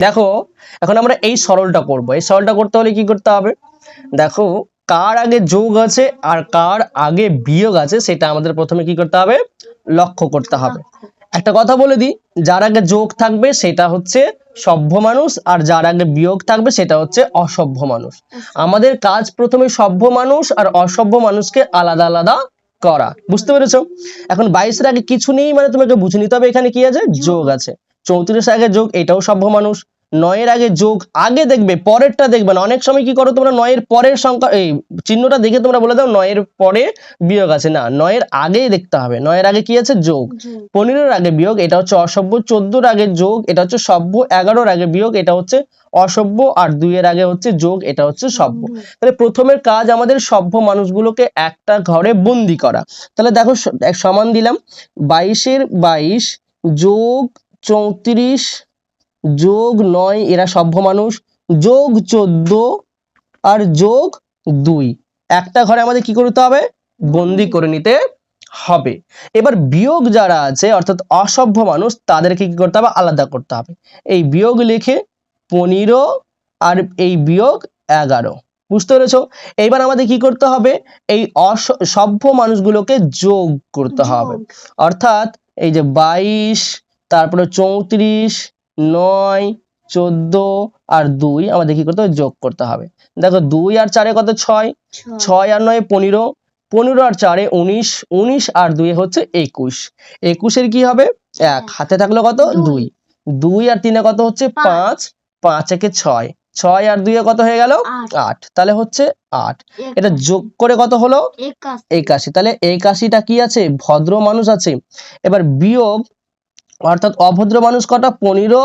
দেখো, এখন আমরা এই সরলটা করব। এই সরলটা করতে হলে কি করতে হবে? দেখো, কার আগে যোগ আছে আর কার আগে বিয়োগ আছে, সেটা আমাদের প্রথমে কি করতে হবে? লক্ষ্য করতে হবে। একটা কথা বলে দিই, যার আগে যোগ থাকবে সেটা হচ্ছে সভ্য মানুষ আর যার আগে বিয়োগ থাকবে সেটা হচ্ছে অসভ্য মানুষ। আমাদের কাজ প্রথমে সভ্য মানুষ আর অসভ্য মানুষকে আলাদা আলাদা করা। বুঝতে পেরেছ? এখন বাইশের আগে কিছু নেই মানে তোমাকে বুঝে নিতে হবে এখানে কি আছে? যোগ আছে। চৌত্রিশ আগে যোগ, এটাও সভ্য মানুষ। নয়ের আগে যোগ আগে দেখবে পরেরটা দেখবে না। অনেক সময় কি করো তোমরা নয়ের পরের সংখ্যা এই চিহ্নটা দেখে তোমরা বলে দাও নয়ের পরে বিয়োগ আছে। না নয়ের আগেই দেখতে হবে। নয়ের আগে কি আছে? যোগ। পনেরোর আগে বিয়োগ এটা হচ্ছে অসভ্য। চোদ্দোর আগে যোগ এটা হচ্ছে সভ্য। এগারোর আগে বিয়োগ এটা হচ্ছে অসভ্য। আর দুইয়ের আগে হচ্ছে যোগ এটা হচ্ছে সভ্য। তাহলে প্রথমের কাজ আমাদের সভ্য মানুষগুলোকে একটা ঘরে বন্দি করা। তাহলে দেখো এক সমান দিলাম। বাইশের বাইশ যোগ চৌত্রিশ যোগ নয় এরা সভ্য মানুষ। যোগ চোদ্দ আর যোগ দুই। একটা ঘরে আমাদের কি করতে হবে? বন্দি করে নিতে হবে। এবার বিয়োগ যারা আছে অর্থাৎ অসভ্য মানুষ তাদেরকে কি করতে হবে? আলাদা করতে হবে। এই বিয়োগ লিখে পনেরো আর এই বিয়োগ এগারো। বুঝতে পেরেছ? এইবার আমাদের কি করতে হবে? এই অস- সভ্য মানুষগুলোকে যোগ করতে হবে। অর্থাৎ এই যে বাইশ তারপরে চৌত্রিশ নয় চোদ্দ আর দুই আমাদের কি করতে হবে? যোগ করতে হবে। দেখো দুই আর চারে কত? ছয়। ছয়। আর নয় পনেরো। পনেরো আর চারে উনিশ। উনিশ আর দুই হচ্ছে একুশ। একুশের কি হবে? এক। হাতে থাকল কত? দুই। দুই। দুই আর তিনে কত হচ্ছে? পাঁচ। পাঁচ। একে ছয়। ছয় আর দুইয়ে কত হয়ে গেল? আট। তাহলে হচ্ছে আট। এটা যোগ করে কত হলো? একাশি। তাহলে একাশিটা কি আছে? ভদ্র মানুষ আছে। এবার বিয়োগ অর্থাৎ অভদ্র মানুষ কটা? পনেরো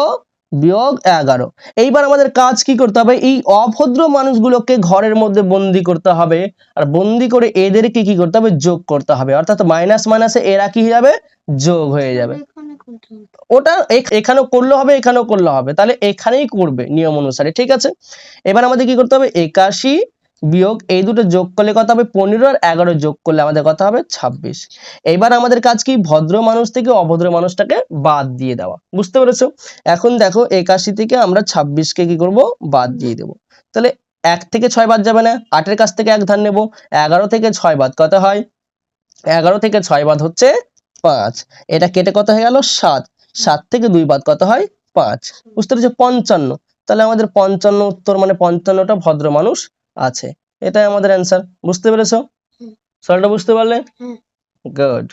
বিয়োগ এগারো। এইবার আমাদের কাজ কি করতে হবে? এই অভদ্র মানুষগুলোকে ঘরের মধ্যে বন্দি করতে হবে। আর বন্দি করে এদেরকে কি করতে হবে? যোগ করতে হবে। অর্থাৎ মাইনাস মাইনাসে এরা কি যাবে? যোগ হয়ে যাবে? ওটা এখানেও করলে হবে, এখানেও করলে হবে। তাহলে এখানেই করবে নিয়ম অনুসারে। ঠিক আছে? এবার আমাদের কি করতে হবে? একাশি বিয়োগ, এই দুটো যোগ করলে কত হবে? পনেরো আর এগারো যোগ করলে আমাদের কত হবে? ছাব্বিশ। এবার আমাদের কাজ কি? ভদ্র মানুষ থেকে অভদ্র মানুষটাকে বাদ দিয়ে দেওয়া। বুঝতে পেরেছ? এখন দেখো, একাশি থেকে আমরা ছাব্বিশকে কি করব? বাদ দিয়ে দেবো। তাহলে এক থেকে ছয় বাদ যাবে না। আটের কাছ থেকে এক ধান নেব। এগারো থেকে ছয় বাদ কত হয়? এগারো থেকে ছয় বাদ হচ্ছে পাঁচ। এটা কেটে কত হয়ে গেল? সাত। সাত থেকে দুই বাদ কত হয়? পাঁচ। বুঝতে পেরেছ? পঞ্চান্ন। তাহলে আমাদের পঞ্চান্ন উত্তর মানে পঞ্চান্নটা ভদ্র মানুষ আছে। এটাই আমাদের অ্যান্সার বুঝতে পেরেছ। সলটা বুঝতে পারলে? গুড